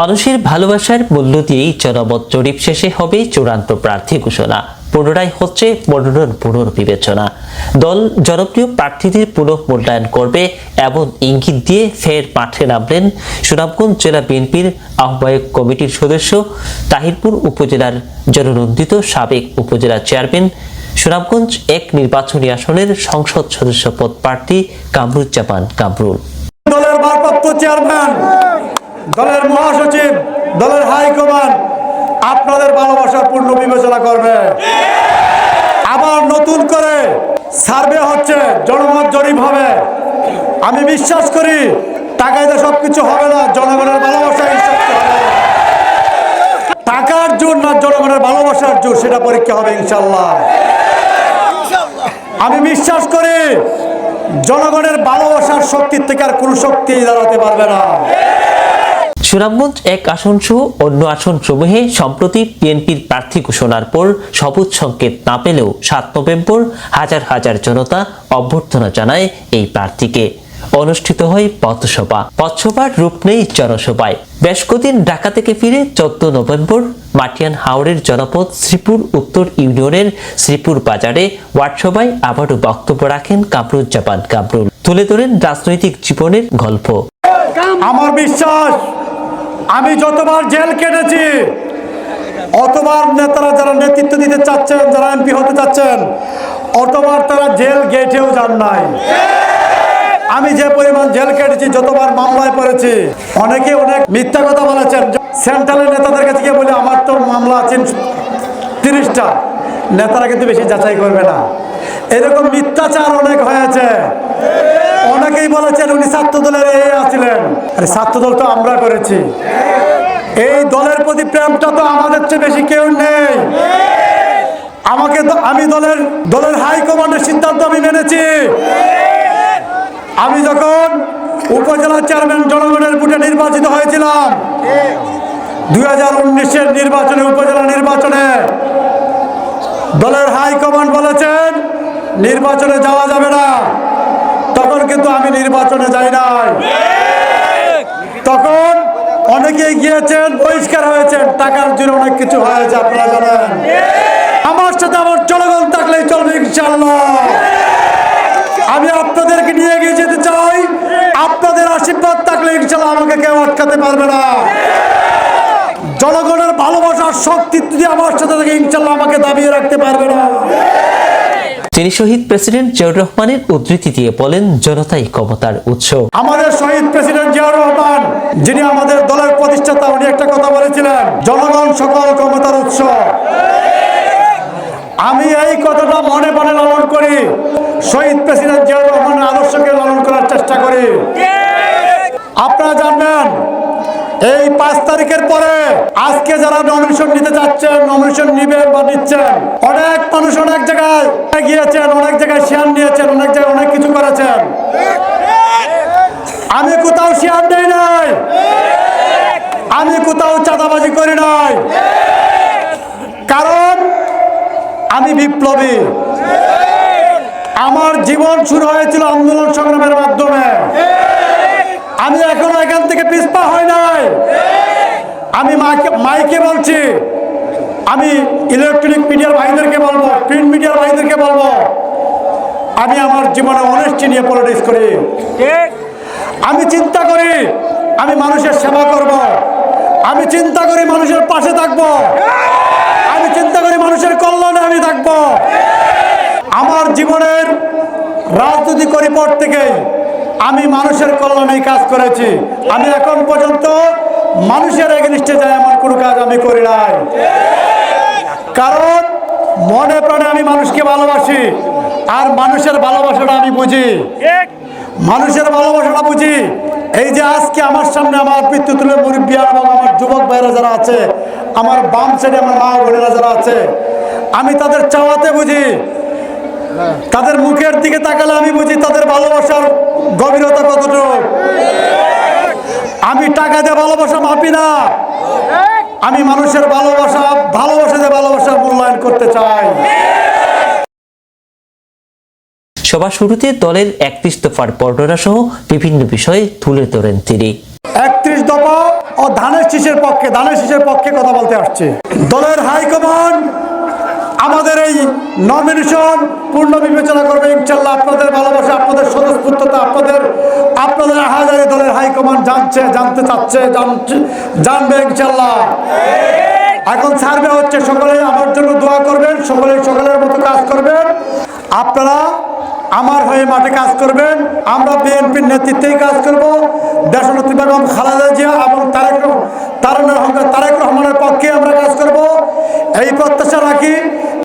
মানুষের ভালোবাসার মূল্য দিয়েই জনমত জরিপ শেষে হবে চূড়ান্ত প্রার্থী ঘোষণা। পুনরায় হচ্ছে মনোনয়ন পুনর্বিবেচনা দল জনপ্রিয় প্রার্থীদের পুনঃ মূল্যায়ন করবে এমন ইঙ্গিত দিয়ে ফের মাঠে নামলেন সুনামগঞ্জ জেলা বিএনপির আহ্বায়ক কমিটির সদস্য তাহিরপুর উপজেলার জননন্দিত সাবেক উপজেলা চেয়ারম্যান সুনামগঞ্জ এক নির্বাচনী আসনের সংসদ সদস্য পদ প্রার্থী কামরুজ্জামান কামরুল। দলের ভারপ্রাপ্ত চেয়ারম্যান দলের মহাসচিব দলের হাইকমান্ড আপনাদের ভালোবাসার পূর্ণ বিবেচনা করবে। আবার নতুন করে সার্ভে হচ্ছে জনমত জরিপ হবে। আমি বিশ্বাস করি টাকায় তো সব কিছু হবে না জনগণের ভালোবাসা হবে। টাকার জোর না জনগণের ভালোবাসার জোর সেটা পরীক্ষা হবে ইনশাল্লাহ আমি বিশ্বাস করি জনগণের ভালোবাসার শক্তির থেকে আর কোনো শক্তি দাঁড়াতে পারবে না। সুনামগঞ্জ এক আসন সহ অন্য আসন সমূহে সম্প্রতি বিএনপির প্রার্থী ঘোষণার পর সবুজ সংকেত না পেলেও সাত নভেম্বর হাজার হাজার জনতা অভ্যর্থনা জানায় এই প্রার্থীকে। অনুষ্ঠিত হয় পথসভা। পথসভার রূপ নেই জনসভায়। বেশ কদিন ঢাকা থেকে ফিরে চোদ্দ নভেম্বর মাটিয়ান হাওড়ের জনপদ শ্রীপুর উত্তর ইউনিয়নের শ্রীপুর বাজারে ওয়ার্ডসভায় আবারও বক্তব্য রাখেন কামরুজ্জামান কামরুল। তুলে ধরেন রাজনৈতিক জীবনের গল্প। আমার বিশ্বাস আমি যতবার জেল কেটেছি, অতবার নেতারা যারা নেতৃত্ব দিতে চাচ্ছেন, যারা এমপি হতে চাচ্ছেন, অতবার তারা জেল গেটেও যান নাই। আমি যে পরিমাণ জেল কেটেছি, যতবার মামলায় পড়েছি, অনেকে অনেক মিথ্যা কথা বলেছেন। সেন্ট্রালের নেতাদের কাছে গিয়ে বলে, আমার তো মামলা আছে তিরিশটা। নেতারা কিন্তু বেশি যাচাই করবে না। এরকম মিথ্যাচার অনেক হয়েছে। বলেছেন ছাত্র দলের এ আছিলেন। আরে ছাত্র দল তো আমরা করেছি। এই দলের প্রতি প্রেমটা তো আমাদের চেয়ে বেশি কেউ নেই। আমাকে আমি দলের দলের হাইকমান্ডের সিদ্ধান্ত আমি মেনেছি। আমি যখন উপজেলা চেয়ারম্যান জনগণের ভোটে নির্বাচিত হয়েছিলাম, দুই হাজার উনিশের নির্বাচনে, উপজেলা নির্বাচনে, দলের হাইকমান্ড বলেছেন, নির্বাচনে যাওয়া যাবে না। কিন্তু আমি নির্বাচনে যাই নাই। তখন অনেকেই গিয়েছেন, বহিষ্কার হয়েছেন, টাকার জন্য অনেক কিছু হয়েছে, আপনারা জানেন। আমার সাথে আমার জনগণ থাকলেই চলবে ইনশাল্লাহ আমি আপনাদেরকে নিয়ে গিয়ে যেতে চাই। আপনাদের আশীর্বাদ থাকলে ইনশাল্লাহ আমাকে কেউ আটকাতে পারবে না। জনগণের ভালোবাসার শক্তি যদি আমার সাথে থাকে ইনশাল্লাহ আমাকে দাবিয়ে রাখতে পারবে না। তিনি শহীদ প্রেসিডেন্ট জিয়াউর রহমানের উদ্ধৃতি দিয়ে বলেন জনতাই ক্ষমতার উৎস। আমাদের শহীদ প্রেসিডেন্ট জিয়াউর রহমান, যিনি আমাদের দলের প্রতিষ্ঠাতা, উনি একটা কথা বলেছিলেন, জনগণ সকল ক্ষমতার উৎস। আমি এই কথাটা মনে মনে লালন করি। শহীদ প্রেসিডেন্ট জিয়াউর রহমানের আদর্শকে লালন করার চেষ্টা করি। আপনারা জানবেন এই পাঁচ তারিখের পরে আজকে যারা নমিনেশন নিতে যাচ্ছেন নমিনেশন নিবেন বা নিচ্ছেন, অনেক মানুষ অনেক জায়গায় গিয়েছেন, অনেক জায়গায় শেয়ার নিয়েছেন, অনেক জায়গায় অনেক কিছু করেছেন। আমি কোথাও শেয়ার নেই নাই। আমি কোথাও চাঁদাবাজি করি নাই। কারণ আমি বিপ্লবী। আমার জীবন শুরু হয়েছিল আন্দোলন সংগ্রামের মাধ্যমে। আমি এখনও এখান থেকে পিছপা হয় নাই। আমি মাইকে বলছি, আমি ইলেকট্রনিক মিডিয়ার ভাইদেরকে বলব প্রিন্ট মিডিয়ার ভাইদেরকে বলব, আমি আমার জীবনে অনেস্টি নিয়ে পলিটিক্স করি। আমি চিন্তা করি, আমি মানুষের সেবা করব। আমি চিন্তা করি মানুষের পাশে থাকব। আমি চিন্তা করি মানুষের কল্যাণে আমি থাকব। আমার জীবনের রাজনীতি করি পর থেকেই আমি মানুষের কল্যাণে কাজ করেছি। আমি এখন পর্যন্ত মানুষের এগেনিস্টে যাই এমন কোনো কাজ আমি করি নাই। কারণ মনে প্রাণে আমি মানুষকে ভালোবাসি, আর মানুষের ভালোবাসাটা আমি বুঝি। মানুষের ভালোবাসাটা বুঝি। এই যে আজকে আমার সামনে আমার পিতৃ তুলে মুরব্বিয়ার এবং আমার যুবক ভাইরা যারা আছে, আমার বাম সাইডে আমার মা বোনেরা যারা আছে, আমি তাদের চাওয়াতে বুঝি তাদের মুখের দিকে তাকালে আমি বুঝি তাদের ভালোবাসার গভীরতা কতটুকু? আমি টাকা দিয়ে ভালোবাসা মাপি না। আমি মানুষের ভালোবাসা ভালোবাসা দিয়ে ভালোবাসার মূল্যায়ন করতে চাই। সভা শুরুতে দলের একত্রিশ দফার বর্ণনা সহ বিভিন্ন বিষয়ে তুলে ধরেন তিনি। একত্রিশ দফা ও ধানের শীষের পক্ষে ধানের শীষের পক্ষে কথা বলতে আসছে। দলের হাইকমান্ড নমিনেশন পূর্ণ বিবেচনা করবে ইনশাল্লাহ আপনাদের ভালোবাসা, আপনাদের স্বতঃস্ফূর্ততা, আপনাদের আপনাদের হাজারি দলের হাইকমান্ড জানছে, জানতে চাচ্ছে জানবে ইনশাল্লাহ এখন সার্ভে হচ্ছে, সকলে আমার জন্য দোয়া করবেন, সকলে সকলের মতো কাজ করবেন। আপনারা আমার হয়ে মাঠে কাজ করবেন, আমরা বিএনপির নেতৃত্বেই কাজ করব। দেশনেত্রী বেগম খালেদা জিয়া এবং তারেক তারেক রহমানের পক্ষে আমরা কাজ করব। এই প্রত্যাশা রাখি